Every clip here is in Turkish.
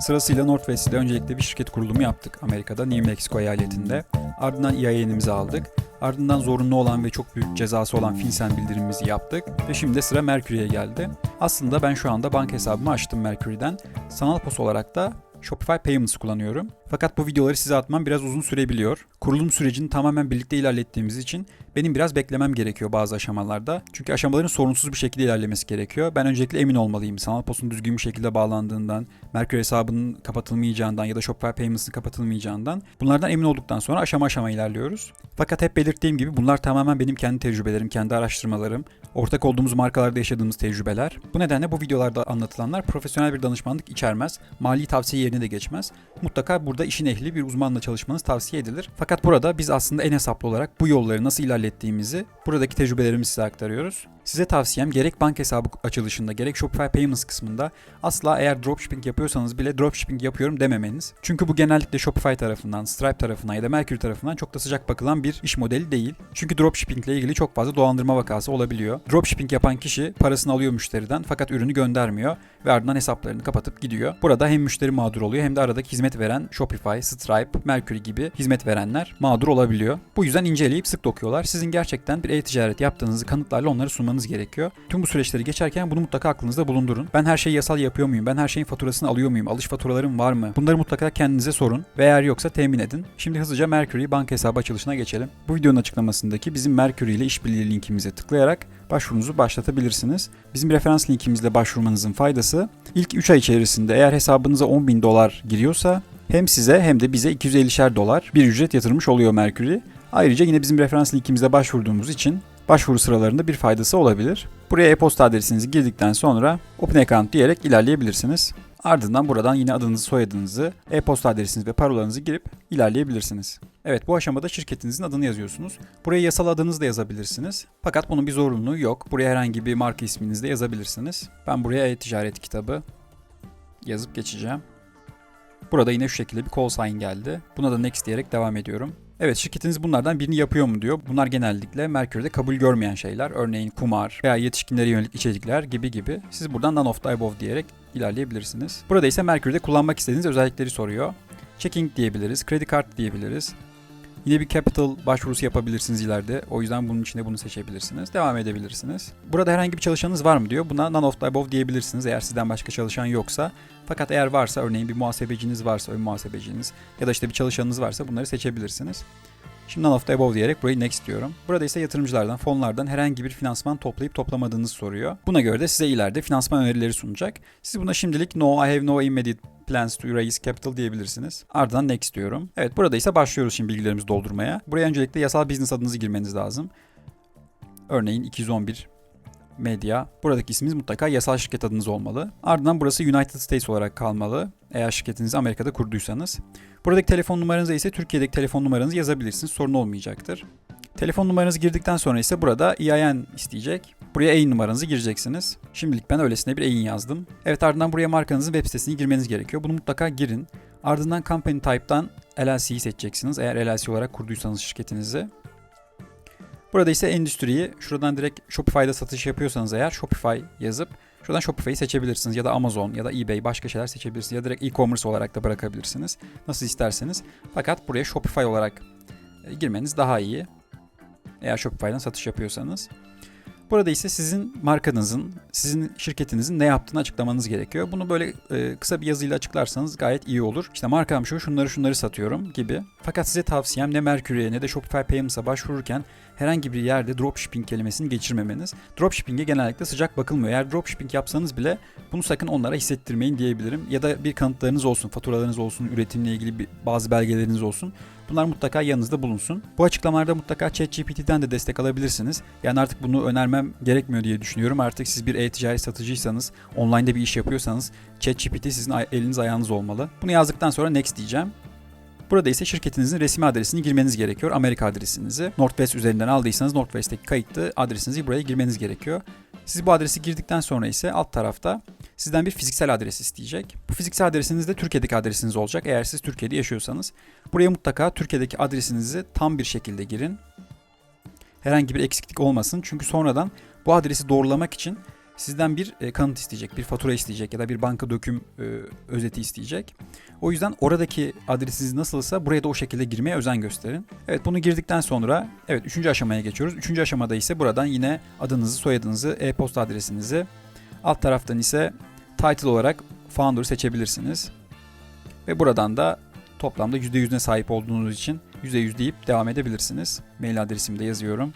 Sırasıyla Northwest öncelikle bir şirket kurulumu yaptık Amerika'da New Mexico eyaletinde. Ardından EIN'imizi aldık. Ardından zorunlu olan ve çok büyük cezası olan FinCEN bildirimimizi yaptık ve şimdi de sıra Mercury'e geldi. Aslında ben şu anda banka hesabımı açtım Mercury'den. Sanal pos olarak da Shopify Payments kullanıyorum. Fakat bu videoları size atmam biraz uzun sürebiliyor. Kurulum sürecini tamamen birlikte ilerlettiğimiz için benim biraz beklemem gerekiyor bazı aşamalarda. Çünkü aşamaların sorunsuz bir şekilde ilerlemesi gerekiyor. Ben öncelikle emin olmalıyım. Sanal postun düzgün bir şekilde bağlandığından, Mercury hesabının kapatılmayacağından ya da Shopify Payments'ın kapatılmayacağından. Bunlardan emin olduktan sonra aşama aşama ilerliyoruz. Fakat hep belirttiğim gibi bunlar tamamen benim kendi tecrübelerim, kendi araştırmalarım, ortak olduğumuz markalarda yaşadığımız tecrübeler. Bu nedenle bu videolarda anlatılanlar profesyonel bir danışmanlık içermez, mali tavsiye yerine de geçmez. Mutlaka burada işin ehli bir uzmanla çalışmanız tavsiye edilir. Fakat burada biz aslında en hesaplı olarak bu yolları nasıl ilerlettiğimizi, buradaki tecrübelerimizi size aktarıyoruz. Size tavsiyem gerek banka hesabı açılışında gerek Shopify Payments kısmında asla eğer dropshipping yapıyorsanız bile dropshipping yapıyorum dememeniz. Çünkü bu genellikle Shopify tarafından, Stripe tarafından ya da Mercury tarafından çok da sıcak bakılan bir iş modeli değil. Çünkü dropshipping ile ilgili çok fazla dolandırma vakası olabiliyor. Dropshipping yapan kişi parasını alıyor müşteriden fakat ürünü göndermiyor ve ardından hesaplarını kapatıp gidiyor. Burada hem müşteri mağdur oluyor hem de aradaki hizmet veren Shopify, Stripe, Mercury gibi hizmet verenler mağdur olabiliyor. Bu yüzden inceleyip sık dokuyorlar. Sizin gerçekten bir e-ticaret yaptığınızı kanıtlarla onları sunmanız gerekiyor. Tüm bu süreçleri geçerken bunu mutlaka aklınızda bulundurun. Ben her şeyi yasal yapıyor muyum? Ben her şeyin faturasını alıyor muyum? Alış faturalarım var mı? Bunları mutlaka kendinize sorun ve eğer yoksa temin edin. Şimdi hızlıca Mercury banka hesabı açılışına geçelim. Bu videonun açıklamasındaki bizim Mercury ile işbirliği linkimize tıklayarak başvurunuzu başlatabilirsiniz. Bizim referans linkimizle başvurmanızın faydası ilk 3 ay içerisinde eğer hesabınıza 10 bin dolar giriyorsa hem size hem de bize 250'şer dolar bir ücret yatırmış oluyor Mercury. Ayrıca yine bizim referans linkimize başvurduğumuz için başvuru sıralarında bir faydası olabilir. Buraya e-posta adresinizi girdikten sonra Open Account diyerek ilerleyebilirsiniz. Ardından buradan yine adınızı, soyadınızı, e-posta adresinizi ve parolanızı girip ilerleyebilirsiniz. Evet bu aşamada şirketinizin adını yazıyorsunuz. Buraya yasal adınızı da yazabilirsiniz. Fakat bunun bir zorunluluğu yok. Buraya herhangi bir marka isminizi de yazabilirsiniz. Ben buraya e-ticaret kitabı yazıp geçeceğim. Burada yine şu şekilde bir call sign geldi. Buna da next diyerek devam ediyorum. Evet şirketiniz bunlardan birini yapıyor mu diyor. Bunlar genellikle Mercury'de kabul görmeyen şeyler. Örneğin kumar veya yetişkinlere yönelik içerikler gibi gibi. Siz buradan none of the above diyerek ilerleyebilirsiniz. Burada ise Mercury'de kullanmak istediğiniz özellikleri soruyor. Checking diyebiliriz, kredi kart diyebiliriz. Yine bir capital başvurusu yapabilirsiniz ileride. O yüzden bunun içinde bunu seçebilirsiniz. Devam edebilirsiniz. Burada herhangi bir çalışanınız var mı diyor. Buna none of the above diyebilirsiniz eğer sizden başka çalışan yoksa. Fakat eğer varsa örneğin bir muhasebeciniz varsa, ön muhasebeciniz ya da işte bir çalışanınız varsa bunları seçebilirsiniz. Şimdi none of the above diyerek burayı next diyorum. Burada ise yatırımcılardan, fonlardan herhangi bir finansman toplayıp toplamadığınızı soruyor. Buna göre de size ileride finansman önerileri sunacak. Siz buna şimdilik no, I have no immediate plans to raise capital diyebilirsiniz. Ardından next diyorum. Evet burada ise başlıyoruz şimdi bilgilerimizi doldurmaya. Buraya öncelikle yasal business adınızı girmeniz lazım. Örneğin 211 Medya. Buradaki isminiz mutlaka yasal şirket adınız olmalı. Ardından burası United States olarak kalmalı. Eğer şirketinizi Amerika'da kurduysanız. Buradaki telefon numaranıza ise Türkiye'deki telefon numaranızı yazabilirsiniz. Sorun olmayacaktır. Telefon numaranızı girdikten sonra ise burada EIN isteyecek. Buraya EIN numaranızı gireceksiniz. Şimdilik ben öylesine bir EIN yazdım. Evet ardından buraya markanızın web sitesini girmeniz gerekiyor. Bunu mutlaka girin. Ardından Company Type'dan LLC'yi seçeceksiniz. Eğer LLC olarak kurduysanız şirketinizi. Burada ise endüstriyi şuradan direkt Shopify'da satış yapıyorsanız eğer Shopify yazıp şuradan Shopify'yi seçebilirsiniz ya da Amazon ya da eBay başka şeyler seçebilirsiniz ya direkt e-commerce olarak da bırakabilirsiniz. Nasıl isterseniz. Fakat buraya Shopify olarak e, girmeniz daha iyi. Eğer Shopify'dan satış yapıyorsanız. Burada ise sizin markanızın, sizin şirketinizin ne yaptığını açıklamanız gerekiyor. Bunu böyle e, kısa bir yazıyla açıklarsanız gayet iyi olur. İşte markam şu, şunları şunları satıyorum gibi. Fakat size tavsiyem ne Mercury'e ne de Shopify Payments'a başvururken herhangi bir yerde dropshipping kelimesini geçirmemeniz. Dropshipping'e genellikle sıcak bakılmıyor. Eğer dropshipping yapsanız bile bunu sakın onlara hissettirmeyin diyebilirim. Ya da bir kanıtlarınız olsun, faturalarınız olsun, üretimle ilgili bir, bazı belgeleriniz olsun. Bunlar mutlaka yanınızda bulunsun. Bu açıklamalarda mutlaka ChatGPT'den de destek alabilirsiniz. Yani artık bunu önermem gerekmiyor diye düşünüyorum. Artık siz bir e-ticaret satıcıysanız, online'da bir iş yapıyorsanız ChatGPT sizin eliniz ayağınız olmalı. Bunu yazdıktan sonra next diyeceğim. Burada ise şirketinizin resmi adresini girmeniz gerekiyor. Amerika adresinizi. Northwest üzerinden aldıysanız Northwest'teki kayıtlı adresinizi buraya girmeniz gerekiyor. Siz bu adresi girdikten sonra ise alt tarafta sizden bir fiziksel adres isteyecek. Bu fiziksel adresiniz de Türkiye'deki adresiniz olacak eğer siz Türkiye'de yaşıyorsanız. Buraya mutlaka Türkiye'deki adresinizi tam bir şekilde girin. Herhangi bir eksiklik olmasın çünkü sonradan bu adresi doğrulamak için sizden bir e, kanıt isteyecek, bir fatura isteyecek ya da bir banka döküm e, özeti isteyecek. O yüzden oradaki adresiniz nasılsa buraya da o şekilde girmeye özen gösterin. Evet bunu girdikten sonra evet üçüncü aşamaya geçiyoruz. Üçüncü aşamada ise buradan yine adınızı, soyadınızı, e-posta adresinizi, alt taraftan ise title olarak founder'ı seçebilirsiniz. Ve buradan da toplamda %100'üne sahip olduğunuz için %100 deyip devam edebilirsiniz. Mail adresimi de yazıyorum.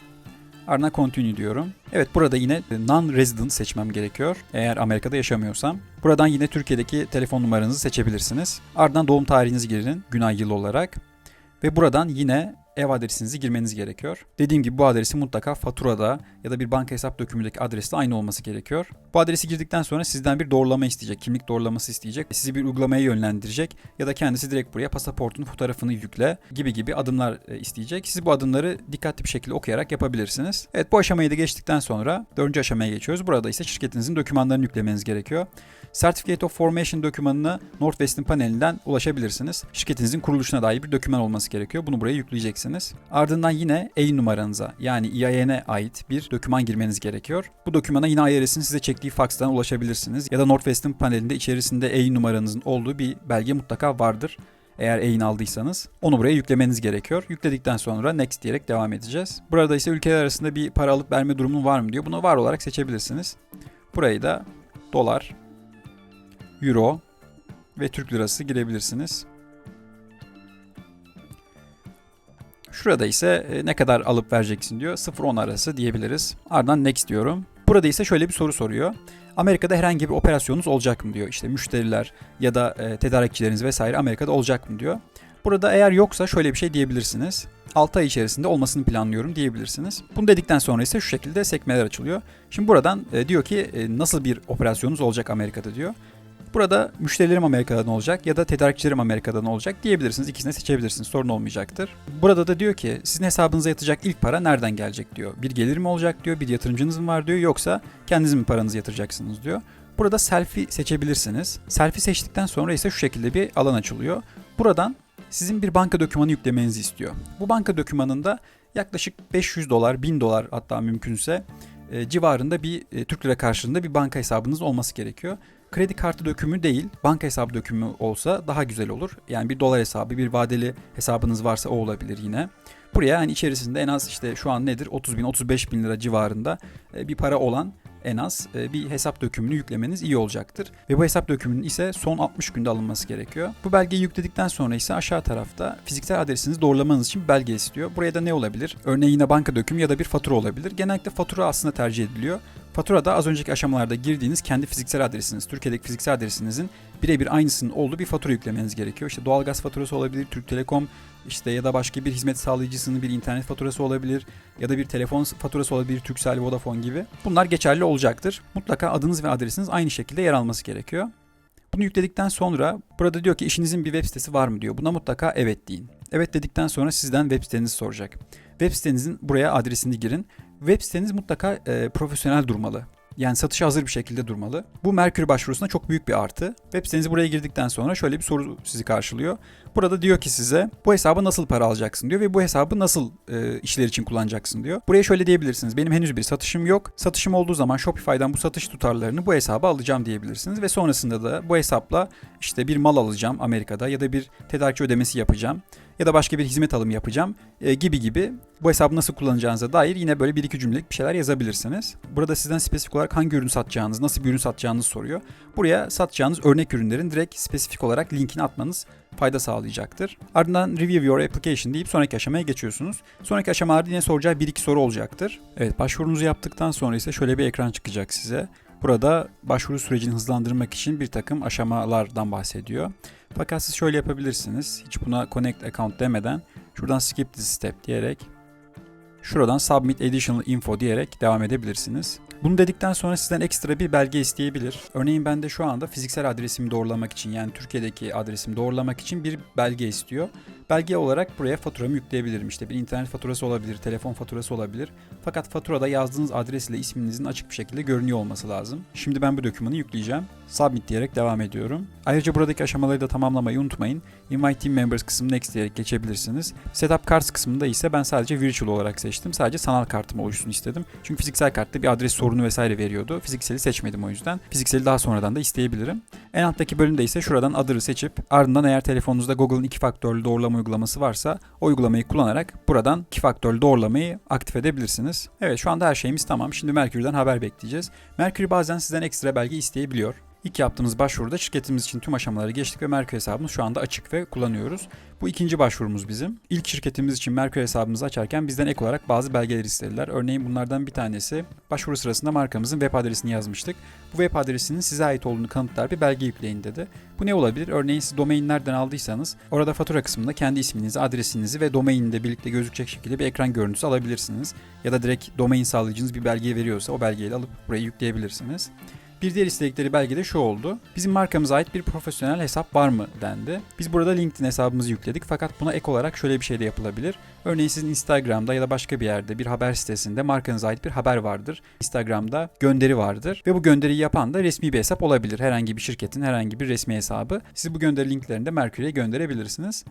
Ardından continue diyorum. Evet burada yine non-resident seçmem gerekiyor. Eğer Amerika'da yaşamıyorsam. Buradan yine Türkiye'deki telefon numaranızı seçebilirsiniz. Ardından doğum tarihinizi girin gün ay yıl olarak. Ve buradan yine ev adresinizi girmeniz gerekiyor. Dediğim gibi bu adresi mutlaka faturada ya da bir banka hesap dökümündeki adresle aynı olması gerekiyor. Bu adresi girdikten sonra sizden bir doğrulama isteyecek, kimlik doğrulaması isteyecek, sizi bir uygulamaya yönlendirecek ya da kendisi direkt buraya pasaportun fotoğrafını yükle gibi gibi adımlar e, isteyecek. Siz bu adımları dikkatli bir şekilde okuyarak yapabilirsiniz. Evet bu aşamayı da geçtikten sonra dördüncü aşamaya geçiyoruz. Burada ise şirketinizin dokümanlarını yüklemeniz gerekiyor. Certificate of Formation dokümanına Northwest'in panelinden ulaşabilirsiniz. Şirketinizin kuruluşuna dair bir doküman olması gerekiyor. Bunu buraya yükleyeceksiniz. Ardından yine EIN numaranıza yani EIN'e ait bir doküman girmeniz gerekiyor. Bu dokümana yine IRS'in size çektiği fakstan ulaşabilirsiniz. Ya da Northwest'in panelinde içerisinde EIN numaranızın olduğu bir belge mutlaka vardır. Eğer EIN aldıysanız onu buraya yüklemeniz gerekiyor. Yükledikten sonra next diyerek devam edeceğiz. Burada ise ülkeler arasında bir para alıp verme durumu var mı diyor. Bunu var olarak seçebilirsiniz. Burayı da dolar, euro ve Türk lirası girebilirsiniz. Şurada ise e, ne kadar alıp vereceksin diyor. 0-10 arası diyebiliriz. Ardından next diyorum. Burada ise şöyle bir soru soruyor. Amerika'da herhangi bir operasyonunuz olacak mı diyor. İşte müşteriler ya da e, tedarikçileriniz vesaire Amerika'da olacak mı diyor. Burada eğer yoksa şöyle bir şey diyebilirsiniz. 6 ay içerisinde olmasını planlıyorum diyebilirsiniz. Bunu dedikten sonra ise şu şekilde sekmeler açılıyor. Şimdi buradan e, diyor ki nasıl bir operasyonunuz olacak Amerika'da diyor. Burada müşterilerim Amerika'dan olacak ya da tedarikçilerim Amerika'dan olacak diyebilirsiniz. İkisini seçebilirsiniz. Sorun olmayacaktır. Burada da diyor ki sizin hesabınıza yatacak ilk para nereden gelecek diyor. Bir gelir mi olacak diyor. Bir yatırımcınız mı var diyor. Yoksa kendiniz mi paranızı yatıracaksınız diyor. Burada selfie seçebilirsiniz. Selfie seçtikten sonra ise şu şekilde bir alan açılıyor. Buradan sizin bir banka dokümanı yüklemenizi istiyor. Bu banka dokümanında yaklaşık 500 dolar, 1000 dolar hatta mümkünse e, civarında bir e, Türk lira karşılığında bir banka hesabınız olması gerekiyor. Kredi kartı dökümü değil, banka hesabı dökümü olsa daha güzel olur. Yani bir dolar hesabı, bir vadeli hesabınız varsa o olabilir yine. Buraya hani içerisinde en az işte şu an nedir 30 bin 35 bin lira civarında e, bir para olan en az e, bir hesap dökümünü yüklemeniz iyi olacaktır. Ve bu hesap dökümünün ise son 60 günde alınması gerekiyor. Bu belgeyi yükledikten sonra ise aşağı tarafta fiziksel adresinizi doğrulamanız için belge istiyor. Buraya da ne olabilir? Örneğin yine banka dökümü ya da bir fatura olabilir. Genellikle fatura aslında tercih ediliyor. Faturada az önceki aşamalarda girdiğiniz kendi fiziksel adresiniz, Türkiye'deki fiziksel adresinizin birebir aynısının olduğu bir fatura yüklemeniz gerekiyor. İşte doğalgaz faturası olabilir, Türk Telekom işte ya da başka bir hizmet sağlayıcısının bir internet faturası olabilir ya da bir telefon faturası olabilir Turkcell, Vodafone gibi. Bunlar geçerli olacaktır. Mutlaka adınız ve adresiniz aynı şekilde yer alması gerekiyor. Bunu yükledikten sonra burada diyor ki işinizin bir web sitesi var mı diyor. Buna mutlaka evet deyin. Evet dedikten sonra sizden web sitenizi soracak. Web sitenizin buraya adresini girin. Web siteniz mutlaka e, profesyonel durmalı. Yani satışa hazır bir şekilde durmalı. Bu Mercury başvurusuna çok büyük bir artı. Web sitenizi buraya girdikten sonra şöyle bir soru sizi karşılıyor. Burada diyor ki size bu hesaba nasıl para alacaksın diyor ve bu hesabı nasıl e, işler için kullanacaksın diyor. Buraya şöyle diyebilirsiniz. Benim henüz bir satışım yok. Satışım olduğu zaman Shopify'dan bu satış tutarlarını bu hesaba alacağım diyebilirsiniz ve sonrasında da bu hesapla işte bir mal alacağım Amerika'da ya da bir tedarikçi ödemesi yapacağım ya da başka bir hizmet alımı yapacağım e, gibi gibi bu hesabı nasıl kullanacağınıza dair yine böyle bir iki cümlelik bir şeyler yazabilirsiniz. Burada sizden spesifik olarak hangi ürün satacağınız, nasıl bir ürün satacağınızı soruyor. Buraya satacağınız örnek ürünlerin direkt spesifik olarak linkini atmanız fayda sağlayacaktır. Ardından review your application deyip sonraki aşamaya geçiyorsunuz. Sonraki aşamalarda yine soracağı bir iki soru olacaktır. Evet başvurunuzu yaptıktan sonra ise şöyle bir ekran çıkacak size. Burada başvuru sürecini hızlandırmak için bir takım aşamalardan bahsediyor. Fakat siz şöyle yapabilirsiniz. Hiç buna connect account demeden şuradan skip this step diyerek şuradan submit additional info diyerek devam edebilirsiniz. Bunu dedikten sonra sizden ekstra bir belge isteyebilir. Örneğin ben de şu anda fiziksel adresimi doğrulamak için yani Türkiye'deki adresimi doğrulamak için bir belge istiyor. Belge olarak buraya faturamı yükleyebilirim. İşte bir internet faturası olabilir, telefon faturası olabilir. Fakat faturada yazdığınız adres ile isminizin açık bir şekilde görünüyor olması lazım. Şimdi ben bu dokümanı yükleyeceğim. Submit diyerek devam ediyorum. Ayrıca buradaki aşamaları da tamamlamayı unutmayın. Invite Team Members kısmını next diyerek geçebilirsiniz. Setup Cards kısmında ise ben sadece virtual olarak seçtim. Sadece sanal kartım oluşsun istedim. Çünkü fiziksel kartta bir adres sorunu vesaire veriyordu. Fizikseli seçmedim o yüzden. Fizikseli daha sonradan da isteyebilirim. En alttaki bölümde ise şuradan adırı seçip ardından eğer telefonunuzda Google'ın iki faktörlü doğrulama uygulaması varsa o uygulamayı kullanarak buradan iki faktörlü doğrulamayı aktif edebilirsiniz. Evet şu anda her şeyimiz tamam. Şimdi Mercury'den haber bekleyeceğiz. Mercury bazen sizden ekstra belge isteyebiliyor. İlk yaptığımız başvuruda şirketimiz için tüm aşamaları geçtik ve Mercury hesabımız şu anda açık ve kullanıyoruz. Bu ikinci başvurumuz bizim. İlk şirketimiz için Mercury hesabımızı açarken bizden ek olarak bazı belgeler istediler. Örneğin bunlardan bir tanesi başvuru sırasında markamızın web adresini yazmıştık. Bu web adresinin size ait olduğunu kanıtlar bir belge yükleyin dedi. Bu ne olabilir? Örneğin siz domain nereden aldıysanız orada fatura kısmında kendi isminizi, adresinizi ve domainini de birlikte gözükecek şekilde bir ekran görüntüsü alabilirsiniz. Ya da direkt domain sağlayıcınız bir belgeyi veriyorsa o belgeyi alıp buraya yükleyebilirsiniz. Bir diğer istedikleri belge de şu oldu. Bizim markamıza ait bir profesyonel hesap var mı dendi. Biz burada LinkedIn hesabımızı yükledik fakat buna ek olarak şöyle bir şey de yapılabilir. Örneğin sizin Instagram'da ya da başka bir yerde bir haber sitesinde markanıza ait bir haber vardır. Instagram'da gönderi vardır ve bu gönderiyi yapan da resmi bir hesap olabilir. Herhangi bir şirketin herhangi bir resmi hesabı. Siz bu gönderi linklerini de Mercury'e gönderebilirsiniz.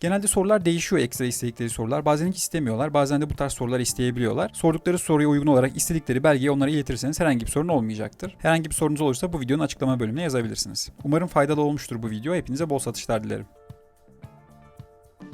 Genelde sorular değişiyor ekstra istedikleri sorular. Bazen hiç istemiyorlar. Bazen de bu tarz sorular isteyebiliyorlar. Sordukları soruya uygun olarak istedikleri belgeyi onlara iletirseniz herhangi bir sorun olmayacaktır. Herhangi bir sorunuz olursa bu videonun açıklama bölümüne yazabilirsiniz. Umarım faydalı olmuştur bu video. Hepinize bol satışlar dilerim.